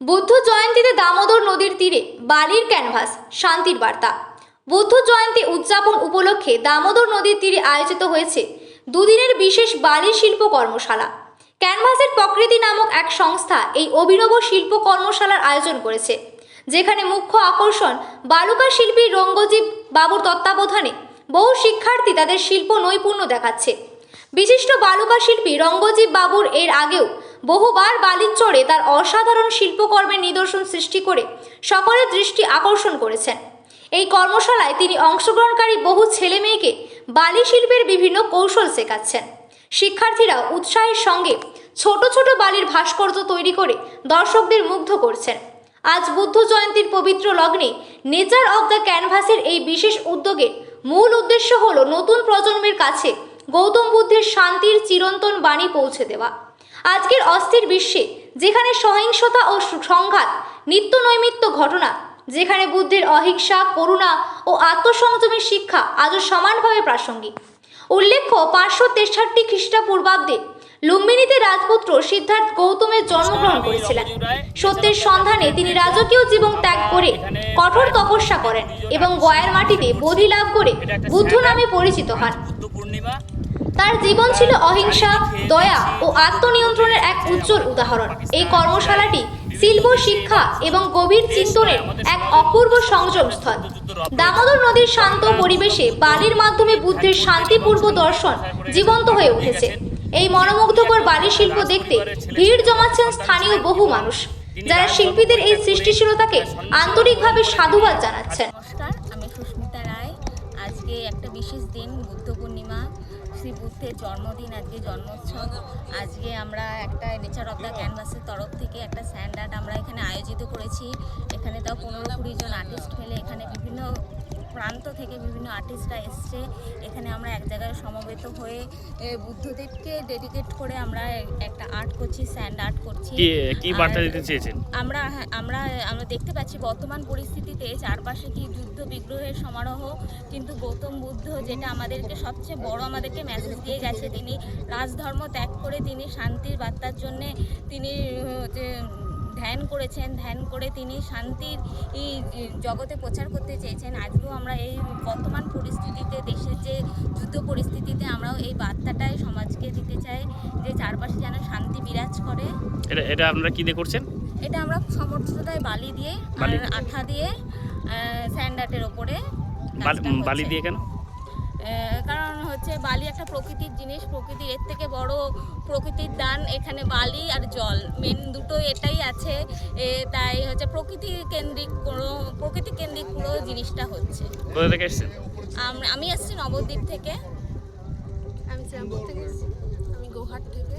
বুদ্ধ জয়ন্তীতে দামোদর নদীর তীরে বালির ক্যানভাস, শান্তির বার্তা। বুদ্ধ জয়ন্তী উদযাপন উপলক্ষে দামোদর নদীর তীরে আয়োজিত হয়েছে দুদিনের বিশেষ বালির শিল্প কর্মশালা। ক্যানভাসের প্রকৃতি নামক এক সংস্থা এই অভিনব শিল্প কর্মশালার আয়োজন করেছে, যেখানে মুখ্য আকর্ষণ বালুকা শিল্পী রঙ্গজীব বাবুর তত্ত্বাবধানে বহু শিক্ষার্থী তাদের শিল্প নৈপুণ্য দেখাচ্ছে। বিশিষ্ট বালুকা শিল্পী রঙ্গজীব বাবুর এর আগেও বহুবার বালির চড়ে তার অসাধারণ শিল্পকর্মের নিদর্শন সৃষ্টি করে সকলের দৃষ্টি আকর্ষণ করেছেন। এই কর্মশালায় তিনি অংশগ্রহণকারী বহু ছেলে মেয়েকে বালি শিল্পের বিভিন্ন কৌশল শেখাচ্ছেন। শিক্ষার্থীরা উৎসাহের সঙ্গে ছোট ছোট বালির ভাস্কর্য তৈরি করে দর্শকদের মুগ্ধ করছেন। আজ বুদ্ধ জয়ন্তীর পবিত্র লগ্নে নেচার অব দ্য ক্যানভাসের এই বিশেষ উদ্যোগের মূল উদ্দেশ্য হল নতুন প্রজন্মের কাছে গৌতম বুদ্ধের শান্তির চিরন্তন বাণী পৌঁছে দেওয়া। আজকের অস্থির বিশ্বে, যেখানে সহিংসতা ও সংঘাত, নিত্য নৈমিত্য ঘটনা, যেখানে বুদ্ধের অহিংসা, করুণা ও আত্মসংযমের শিক্ষা আজও সমানভাবে প্রাসঙ্গিক। উল্লেখ্য, পাঁচশো তেষট্টি খ্রিস্টপূর্বাব্দে লুম্বিনীতে রাজপুত্র সিদ্ধার্থ গৌতমের জন্মগ্রহণ করেছিলেন। সত্যের সন্ধানে তিনি রাজকীয় জীবন ত্যাগ করে কঠোর তপস্যা করেন এবং গয়ার মাটিতে বোধি লাভ করে বুদ্ধ নামে পরিচিত হন। তার জীবন ছিল অহিংসা, দয়া ও আত্মনিয়ন্ত্রণের এক উজ্জ্বল উদাহরণ। এই কর্মশালাটি শিল্প, শিক্ষা এবং গভীর চিন্তনের এক অপূর্ব সংযম স্থল দামোদর নদীর শান্ত পরিবেশে বালির মাধ্যমে বুদ্ধের শান্তিপূর্ব দর্শন জীবন্ত হয়ে উঠেছে। এই মনোমুগ্ধকর বালি শিল্প দেখতে ভিড় জমাচ্ছেন স্থানীয় বহু মানুষ, যারা শিল্পীদের এই সৃষ্টিশীলতাকে আন্তরিকভাবে সাধুবাদ জানাচ্ছেন। নমস্কার, আমি সুস্মিতা রায়। আজকে একটা বিশেষ দিন, বুদ্ধ পূর্ণিমা। শ্রী বুদ্ধের জন্মদিন, আজকে জন্মোৎসব। আজকে আমরা একটা নেচার অফ দ্য ক্যানভাসের তরফ থেকে একটা স্যান্ড আর্ট আমরা এখানে আয়োজিত করেছি। এখানে তাও পনেরো কুড়ি জন আর্টিস্ট ফেলে এখানে বিভিন্ন প্রান্ত থেকে বিভিন্ন আর্টিস্টরা এসছে। এখানে আমরা এক জায়গায় সমবেত হয়ে বুদ্ধদেবকে ডেডিকেট করে আমরা একটা আর্ট করছি স্যান্ড আর্ট করছি। কি বার্তা দিতে চেয়েছেন? আমরা হ্যাঁ, আমরা আমরা দেখতে পাচ্ছি বর্তমান পরিস্থিতিতে চারপাশে কি যুদ্ধ বিগ্রহের সমারোহ কিন্তু গৌতম বুদ্ধ যেটা আমাদেরকে সবচেয়ে বড় আমাদেরকে মেসেজ দিয়ে গেছে তিনি রাজধর্ম ত্যাগ করে তিনি শান্তির বার্তার জন্যে তিনি হচ্ছে ধ্যান করেছেন ধ্যান করে তিনি শান্তির জগতে প্রচার করতে চেয়েছেন। আজকেও আমরা এই বর্তমান পরিস্থিতিতে দেশের যে যুদ্ধ পরিস্থিতিতে আমরাও এই বার্তাটাই সমাজকে দিতে চাই যে চারপাশে যেন শান্তি বিরাজ করে। এটা এটা আপনারা কি দিয়ে করছেন? এটা আমরা সমর্থতায় বালি দিয়ে আর আঠা দিয়ে স্যান্ডার্টের ওপরে বালি-। দিয়ে কেন? হচ্ছে বালি একটা প্রকৃতির জিনিস প্রকৃতির এর থেকে বড় প্রকৃতির দান এখানে বালি আর জল। মেন দুটো এটাই আছে এ, তাই হচ্ছে প্রকৃতি কেন্দ্রিক কোনো প্রকৃতি কেন্দ্রিক পুরো জিনিসটা হচ্ছে। কোথা থেকে এসেছেন? আম- আমি আসছি নবদ্বীপ থেকে। আমি শ্যামপুর থেকে এসেছি। আমি গোহাট থেকে।